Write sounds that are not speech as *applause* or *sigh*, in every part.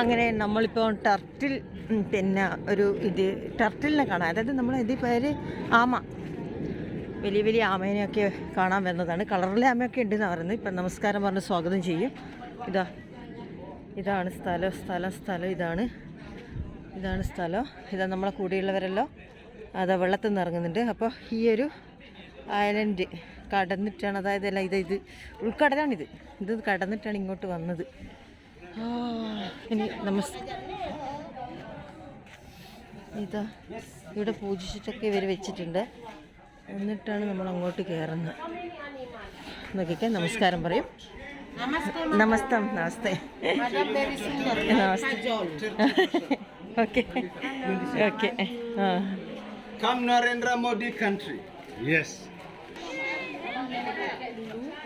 അങ്ങനെ നമ്മളിപ്പോൾ ടർട്ടിൽ പിന്നെ ഒരു ഇത് ടർട്ടിലിനെ കാണാം. അതായത് നമ്മൾ ഇതിൽ പേര് ആമ. വലിയ വലിയ ആമേനെയൊക്കെ കാണാൻ വരുന്നതാണ്. കളറിലെ ആമയൊക്കെ ഉണ്ടെന്ന് പറയുന്നത്. ഇപ്പം നമസ്കാരം പറഞ്ഞ് സ്വാഗതം ചെയ്യും. ഇതാ ഇതാണ് സ്ഥലം സ്ഥലം സ്ഥലം ഇതാണ്. ഇതാണ് സ്ഥലം. ഇതാ നമ്മളെ കൂടെയുള്ളവരല്ലോ. അതാ വെള്ളത്തിൽ നിന്ന് ഇറങ്ങുന്നുണ്ട്. അപ്പോൾ ഈ ഒരു ഐലൻഡ് കടന്നിട്ടാണ് അതായത് അല്ല ഇത് ഇത് ഉൾക്കടലാണിത് ഇത് കടന്നിട്ടാണ് ഇങ്ങോട്ട് വന്നത്. ഇനി നമസ് ഇതാ ഇവിടെ പൂജിച്ചിട്ടൊക്കെ ഇവർ വെച്ചിട്ടുണ്ട്. എന്നിട്ടാണ് നമ്മൾ അങ്ങോട്ട് കയറുന്നത് നോക്കിക്കേ നമസ്കാരം പറയും. നമസ്തം നമസ്തേ. നമസ്തേ. Okay okay. ആ. Come Modi country. Yes.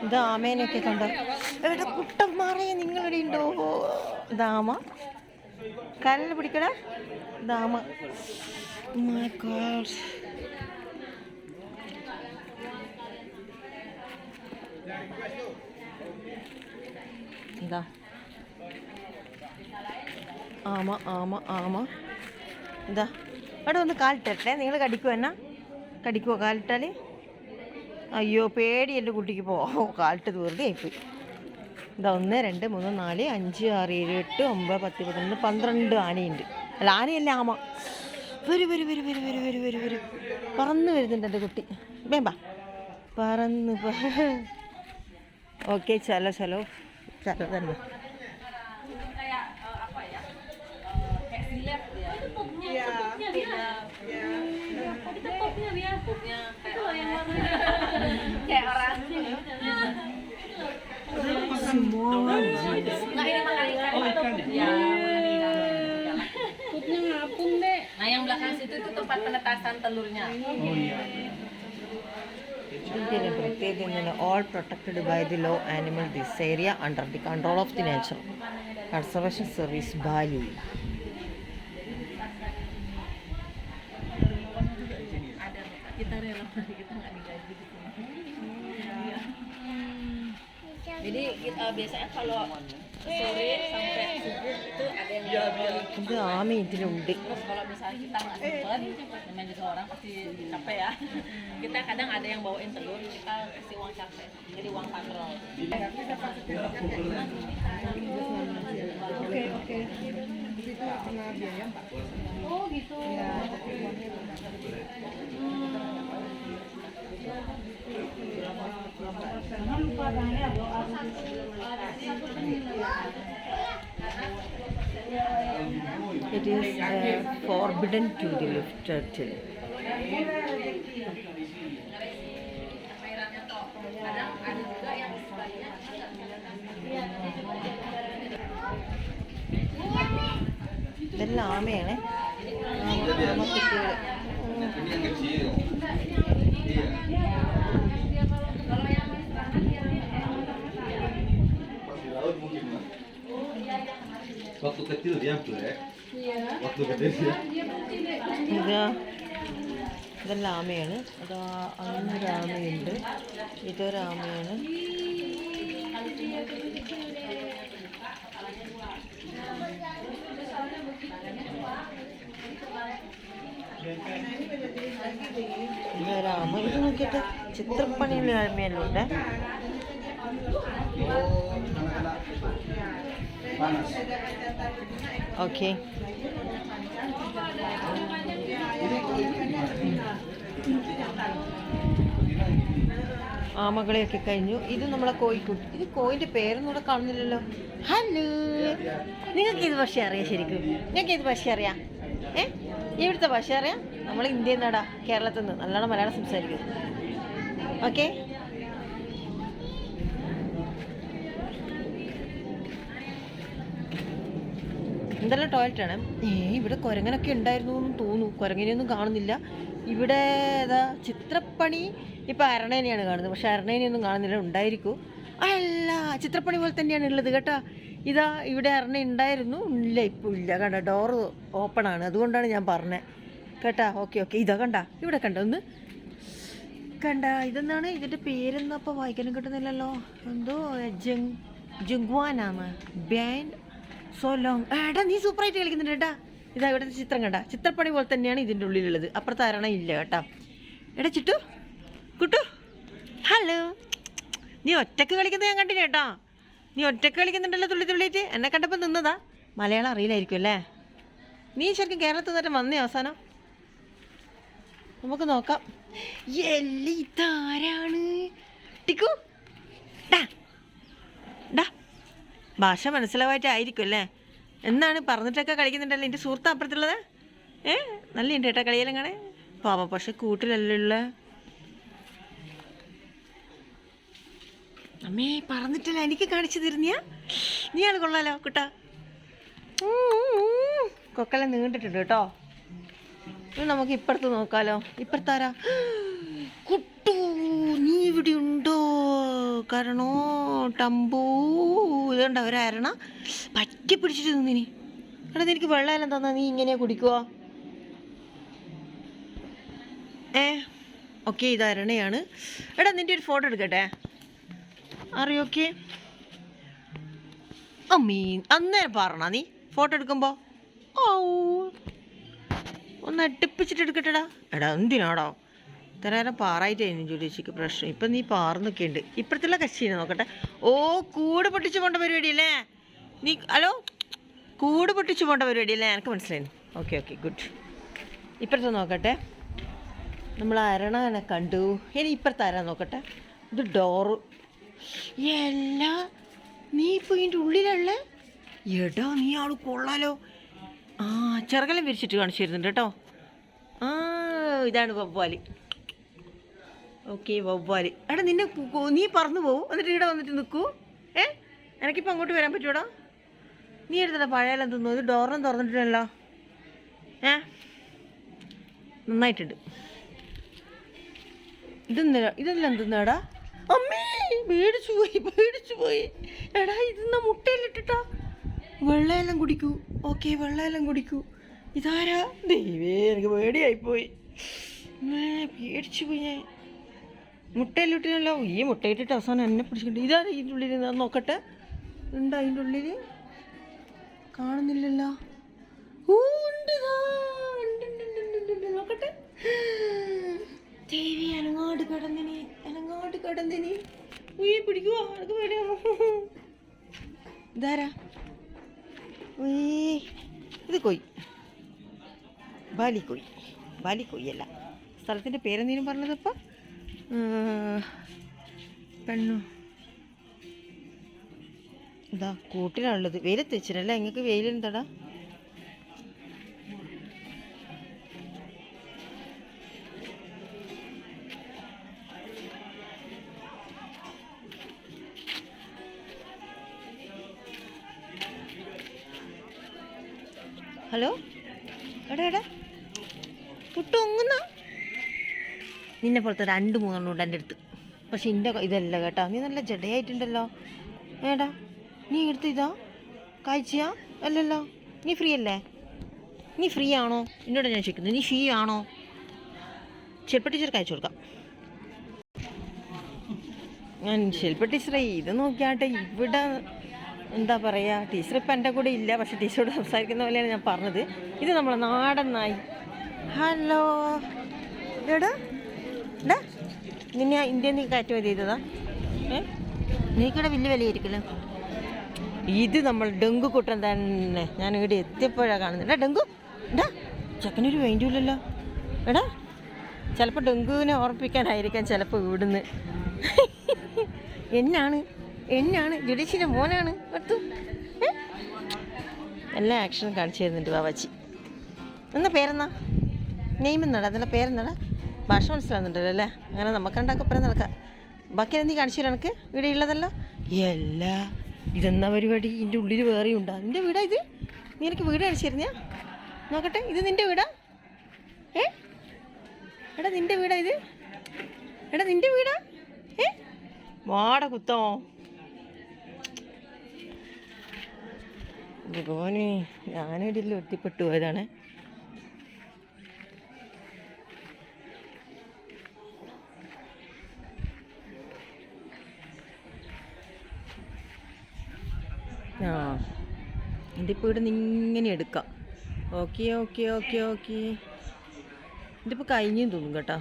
ഇത് ആമേനൊക്കെ കണ്ടോ? എവിടെ കുട്ടന്മാരെ നിങ്ങളിവിടെ ഉണ്ടോ ദാമ. കരൽ പിടിക്കട. ദാമ. മൈ. എന്താ ആമ ആമ ആമ. എന്താ അവിടെ ഒന്ന് കാലിട്ടെ നിങ്ങൾ കടിക്കുമോ എന്നാ? കടിക്കുമോ കാലിട്ടാൽ അയ്യോ പേടി എന്റെ കുട്ടിക്ക്. പോ. കാലിട്ട് വെറുതെ ആയിപ്പോയി. ഇതാ ഒന്ന് രണ്ട് മൂന്ന് നാല് അഞ്ച് ആറ് ഏഴ് എട്ട് ഒമ്പത് പത്ത് പതിനൊന്ന് പന്ത്രണ്ട് ആനയുണ്ട്. അല്ല ആനയല്ല ആമ? വരൂ വരൂ വരൂ വരൂ വരൂ വരൂ വരൂ വരൂ. പറന്ന് വരുന്നുണ്ട് എന്റെ കുട്ടി. വേമ്പാ പറന്ന് ഓക്കെ ചലോ ചലോ. ചലോ തന്നെ kayak Oh, Enggak iya. ini mengalikan. Oh, ikan ya. Iya. Tutnya iya, ngapung, Dek. Nah, yang belakang situ itu tempat penetasan telurnya. Oh, iya. iya. Indian and Brazilian are all protected by the law animal this area under the control of the Nature Conservation Service Bali. Kita rela, kita nggak jadi kita biasanya kalau sore sampai subuh itu ada yang ya, biar kami dirundek terus kalau misalnya kita nggak eh. sempat namanya juga orang pasti capek ya. *laughs* Kita kadang ada yang bawain telur kita kasih uang capek jadi uang patrol oke oke. Itu kena biaya pak oh gitu. Ya hmm. It is a forbidden to the lifted till. ഇതെല്ലാം ആമയാണ് ആമ Waktu kecil dia black. Iya. Waktu kecil dia. Iya. ഇത് രാമയാണ് അത് അന്ന് രാമയുണ്ട് ഇത് രാമയാണ് ഇത് രാമ ഇത് നോക്കിയിട്ട് ചിത്രപ്പണിയുടെ രാമയല്ലുണ്ട് ഓ okay ആമകളെയൊക്കെ കഴിഞ്ഞു. ഇത് നമ്മളെ കോഴിക്കുട്ടി. ഇത് കോയിന്റെ പേരൊന്നും കാണുന്നില്ലല്ലോ. ഹലോ. നിങ്ങൾക്ക് ഇത് പക്ഷേ അറിയാം ശരിക്കും? നിങ്ങൾക്ക് ഇത് പക്ഷേ അറിയാം? ഏ? ഇവിടുത്തെ പക്ഷേ അറിയാം. നമ്മൾ ഇന്ത്യയിൽ നിന്നാടാ കേരളത്തിൽ നിന്ന്. നല്ലോണം മലയാളം സംസാരിക്കും ഓക്കെ എന്തെല്ലാം ടോയ്ലറ്റാണ്? ഏ ഇവിടെ കുരങ്ങനൊക്കെ ഉണ്ടായിരുന്നു എന്ന് തോന്നുന്നു. കുരങ്ങനെയൊന്നും കാണുന്നില്ല. ഇവിടെ ഏതാ ചിത്രപ്പണി? ഇപ്പം അരണേനെയാണ് കാണുന്നത്. പക്ഷെ അരണേനെയൊന്നും കാണുന്നില്ല. ഉണ്ടായിരിക്കും. അല്ല ചിത്രപ്പണി പോലെ തന്നെയാണ് ഉള്ളത് കേട്ടോ. ഇതാ ഇവിടെ അരണ ഉണ്ടായിരുന്നു. ഇല്ല ഇപ്പോൾ ഇല്ല. കണ്ട ഡോറ് ആണ്. അതുകൊണ്ടാണ് ഞാൻ പറഞ്ഞത് കേട്ടാ? Okay okay. ഇതാ കണ്ട? ഇവിടെ കണ്ട? ഒന്ന്. കണ്ട? ഇതെന്താണ്? ഇതിന്റെ പേരെന്നപ്പോൾ വായിക്കാനും കിട്ടുന്നില്ലല്ലോ. എന്തോ ജങ് ജുഗ്വാനാണ്. ബാൻ സോ ലോങ് എടാ നീ സൂപ്പറായിട്ട് കളിക്കുന്നുണ്ട് കേട്ടാ. ഇതാ ഇവിടുത്തെ ചിത്രം കണ്ട. ചിത്രപ്പണി പോലെ തന്നെയാണ് ഇതിന്റെ ഉള്ളിലുള്ളത്. അപ്പുറത്ത് അരണ ഇല്ല കേട്ടാ. എടാ ചിട്ടു. കുട്ടു. ഹലോ. നീ ഒറ്റയ്ക്ക് കളിക്കുന്നത് ഞാൻ കണ്ടില്ല കേട്ടോ. നീ ഒറ്റയ്ക്ക് കളിക്കുന്നുണ്ടല്ലോ തുള്ളി തുള്ളിയിട്ട്. എന്നെ കണ്ടപ്പോൾ നിന്നതാ. മലയാളം അറിയില്ലായിരിക്കും അല്ലേ? നീ ശരിക്കും കേരളത്തിൽ നിന്നിട്ട് വന്നേ അവസാനം? നമുക്ക് നോക്കാം. എല്ലി ഇതാരാണ്? ടിക്കു. ഡാ. ഡാ. ഭാഷ മനസ്സിലാവായിട്ടായിരിക്കും അല്ലേ എന്നാണ് പറഞ്ഞിട്ടൊക്കെ കളിക്കുന്നുണ്ടല്ലോ എന്റെ സുഹൃത്ത് അപ്പുറത്തുള്ളത്? ഏ നല്ല ഉണ്ട് കേട്ടോ കളിയെല്ലാം കാണേ പാവ പക്ഷെ കൂട്ടിലല്ലേ ഉള്ള. അമ്മേ പറഞ്ഞിട്ടല്ല എനിക്ക് കാണിച്ചു തരുന്നിയ നീ ആൾ കൊള്ളാലോ കുട്ടാ. കൊക്കെല്ലാം നീണ്ടിട്ടുണ്ട് കേട്ടോ. നമുക്ക് ഇപ്പുറത്ത് നോക്കാലോ. ഇപ്പുറത്താരാ കുട്ടു നീ ഇവിടെ ഉണ്ടോ കാരണോ ടമ്പൂ ഇതുണ്ട് അവരായിരണ പറ്റി പിടിച്ചിട്ട് നിന്നിനി. എടാ നിനക്ക് വെള്ളമെല്ലാം തന്നാ നീ ഇങ്ങനെ കുടിക്കുക ഏ ഓക്കെ ഇത് അരണയാണ്. എടാ നിന്റെ ഒരു ഫോട്ടോ എടുക്കട്ടെ. അറിയോക്കെ? അമ്മീ അന്നേരം പറഞ്ഞ നീ ഫോട്ടോ എടുക്കുമ്പോ. ഓ ഒന്ന് അടുപ്പിച്ചിട്ട് എടുക്കട്ടെടാ. എടാ എന്തിനാടോ? ഇത്ര നേരം പാറായിട്ടായിരുന്നു ജുഡീഷ്യക്ക് പ്രശ്നം. ഇപ്പം നീ പാർന്നൊക്കെ ഉണ്ട് ഇപ്പഴത്തുള്ള കക്ഷീനെ നോക്കട്ടെ. ഓ കൂട് പൊട്ടിച്ച് പോകേണ്ട പരിപാടിയല്ലേ? നീ ഹലോ? കൂട് പൊട്ടിച്ച് പോകേണ്ട പരിപാടിയല്ലേ? എനിക്ക് മനസ്സിലായി ഓക്കെ ഓക്കെ ഗുഡ് ഇപ്പുറത്ത് നോക്കട്ടെ. നമ്മൾ അരണനെ കണ്ടു. ഇനി ഇപ്പുറത്ത് ആരാ നോക്കട്ടെ? ഇത് ഡോറ് എല്ലാ നീ ഇപ്പോൾ ഇതിന്റെ ഉള്ളിലുള്ള എടോ നീ ആൾ കൊള്ളാലോ. ആ ചെറുകലം വിരിച്ചിട്ട് കാണിച്ചു തരുന്നുണ്ട് കേട്ടോ. ആ ഇതാണ് വവ്വാൽ ഓക്കെ വവ്വാൽ. എടാ നിന്നെ നീ പറന്നു പോവും. എന്നിട്ട് ഇവിടെ വന്നിട്ട് നിൽക്കൂ ഏ? എനിക്കിപ്പോൾ അങ്ങോട്ട് വരാൻ പറ്റൂടാ? നീ എടുത്തടാ പഴയാലും തിന്നു? ഇത് ഡോറിനും തുറന്നിട്ടില്ലല്ലോ. ഏ? നന്നായിട്ടുണ്ട്. ഇതെന്താ ഇതെല്ലാം തിന്നാടാ? അമ്മേ പേടിച്ചു പോയി പേടിച്ചു പോയി. എടാ ഇതെന്നാ മുട്ടയിലിട്ടിട്ടാ വെള്ളയെല്ലാം കുടിക്കൂ. ഓക്കെ വെള്ളയെല്ലാം കുടിക്കൂ. ഇതാരാ? ദൈവേ എനിക്ക് പേടിയായിപ്പോയി. പേടിച്ചു പോയി ഞാൻ. മുട്ടയിലിട്ടില്ലല്ലോ ഈ മുട്ടയിട്ടിട്ട് അവസാനം എന്നെ പിടിച്ചിട്ടുണ്ട്. ഇതാണ് ഇതിന്റെ ഉള്ളിൽ ഞാൻ നോക്കട്ടെ. ഉണ്ട് അതിന്റെ ഉള്ളിൽ കാണുന്നില്ലല്ലോ. ഉണ്ട്, ഉണ്ട്. നോക്കട്ടെ. ദേവി അനങ്ങാട് കിടന്നിനി അനങ്ങാട് കിടന്നിനി ഉയ്യെ പിടിക്കുവോ? ഇത് കൊയ്. ബാലിക്കൊയ്. ബാലിക്കൊയ്യല്ല സ്ഥലത്തിന്റെ പേരെന്തേലും പറഞ്ഞതപ്പോൾ പെണ്ണു. ഇതാ കൂട്ടിലാണുള്ളത്. വെയിലത്ത് വെച്ചിട്ടല്ലേ? നിങ്ങൾക്ക് വെയിലുണ്ടടാ ഹലോ? എടാ എടാ. പുട്ടൊങ്ങുന്നോ? നിന്നെ പോലത്തെ രണ്ട് മൂന്നെണ്ണം ഉണ്ട് എന്റെ അടുത്ത്. പക്ഷെ എന്റെ ഇതല്ല കേട്ടോ. നീ നല്ല ജഡയായിട്ടുണ്ടല്ലോ ഏടാ നീ എടുത്ത് ഇതാ. കാഴ്ചയാ. അല്ലല്ലോ. നീ ഫ്രീ അല്ലേ? നീ ഫ്രീ ആണോ? എന്നോട് ഞാൻ ചോദിക്കുന്നത് നീ ഫ്രീ ആണോ? ശില്പ ടീച്ചർക്ക് അയച്ചു കൊടുക്കാം. ഞാൻ ശില്പ ടീച്ചറെ ഇത് നോക്കിയാട്ടെ ഇവിടെ എന്താ പറയുക ടീച്ചർ ഇപ്പം എന്റെ കൂടെ ഇല്ല. പക്ഷെ ടീച്ചറോട് സംസാരിക്കുന്ന പോലെയാണ് ഞാൻ പറഞ്ഞത്. ഇത് നമ്മളെ നാടൻ നായി. ഹലോ. എടാ നിന്നെ ഇന്ത്യയിൽ നിന്ന് കയറ്റുമതി ചെയ്തതാ നീക്കിടെ വലിയ വിലയായിരിക്കല്ലോ ഇത് നമ്മൾ ഡെങ്കു കുട്ടൻ തന്നെ. ഞാൻ ഇവിടെ എത്തിയപ്പോഴാണ് കാണുന്നത്. എടാ ഡെങ്കു എടാ ചെക്കനൊരു വേണ്ടിയില്ലല്ലോ എടാ ചിലപ്പോൾ ഡെങ്കുവിനെ ഓർപ്പിക്കാനായിരിക്കാം ചിലപ്പോൾ ഇവിടുന്ന്. എന്നാണ് എന്നാണ്? ജുഡീഷ്യന്റെ മോനാണ്. എടുത്തു? എല്ലാ ആക്ഷനും കാണിച്ചു തരുന്നുണ്ട് ബാബാച്ചി എന്നാ പേരെന്നാ? നെയ്മെന്നാടാ അതിന്റെ പേരെന്നാടാ? ഭാഷ മനസ്സിലാകുന്നുണ്ടല്ലോ അല്ലേ? അങ്ങനെ നമുക്ക് രണ്ടാക്കപ്പുറം നടക്കാം. ബാക്കി നീ കാണിച്ചു തരാം എനിക്ക് ഇവിടെ ഉള്ളതല്ലോ അല്ല ഇതെന്നാ പരിപാടി? ഇതിന്റെ ഉള്ളിൽ വേറെ ഉണ്ടാ? നിന്റെ വീടാ ഇത്? നീ എനിക്ക് വീട് കാണിച്ചു തരുന്നയാ നോക്കട്ടെ ഇത് നിന്റെ വീടാ? ഏ? എടാ നിന്റെ വീടാ ഇത്? എടാ നിന്റെ വീടാ? ഏ? വാട കുത്തോ. ഭഗവാനെ ഞാനിടയിൽ ഒറ്റപ്പെട്ടു പോയതാണ്. ആ. ഇതിപ്പോൾ ഇവിടെ നിന്ന് ഇങ്ങനെ എടുക്കാം. Okay okay okay okay. ഇതിപ്പോൾ കഴിഞ്ഞു തോന്നും കേട്ടോ.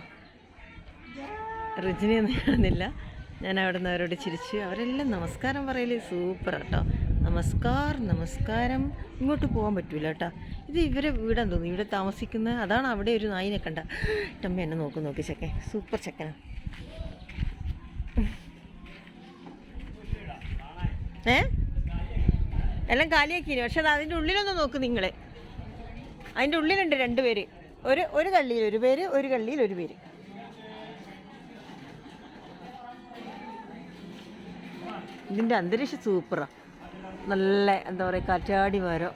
റിജിനെ കാണുന്നില്ല. ഞാൻ അവിടെ നിന്ന് അവരോട് ചിരിച്ചു. അവരെല്ലാം നമസ്കാരം പറയൽ സൂപ്പർ കേട്ടോ നമസ്കാർ നമസ്കാരം. ഇങ്ങോട്ട് പോകാൻ പറ്റൂല കേട്ടോ ഇത് ഇവരെ വീടാന്ന് തോന്നുന്നു. ഇവിടെ താമസിക്കുന്ന അതാണ് അവിടെ ഒരു നായിനെ കണ്ട. ടമ്മ എന്നെ നോക്ക് നോക്കി ചെക്കൻ സൂപ്പർ ചെക്കനാ. ഏ? എല്ലാം കാലിയാക്കിനി പക്ഷെ അത് അതിന്റെ ഉള്ളിലൊന്ന് നോക്ക് നിങ്ങൾ അതിന്റെ ഉള്ളിലുണ്ട് രണ്ട് പേര് ഒരു ഒരു കള്ളിയിൽ ഒരു പേര് ഒരു കള്ളിയിൽ ഒരു പേര് ഇതിന്റെ അന്തരീക്ഷം സൂപ്പറാ നല്ല എന്താ പറയുക കാറ്റാടി മരം.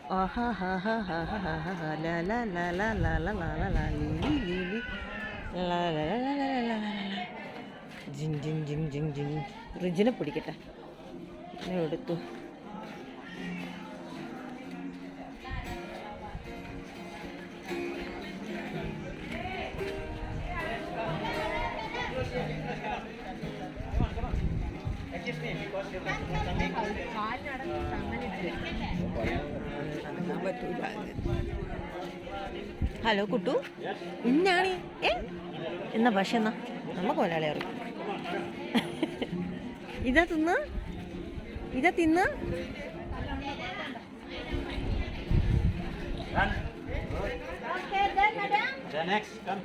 ജിൻ ജിൻ ജിൻ ജിൻ ജിൻ റിജിനെ പിടിക്കട്ടെ എടുത്തു ഹലോ കുട്ടു. ഇന്നാണ് ഏ? എന്നാ പക്ഷെ എന്നാ നമ്മ കൊലാളി അറിയും ഇതാ തിന്ന്? ഇതാ തിന്ന്? Then next, come.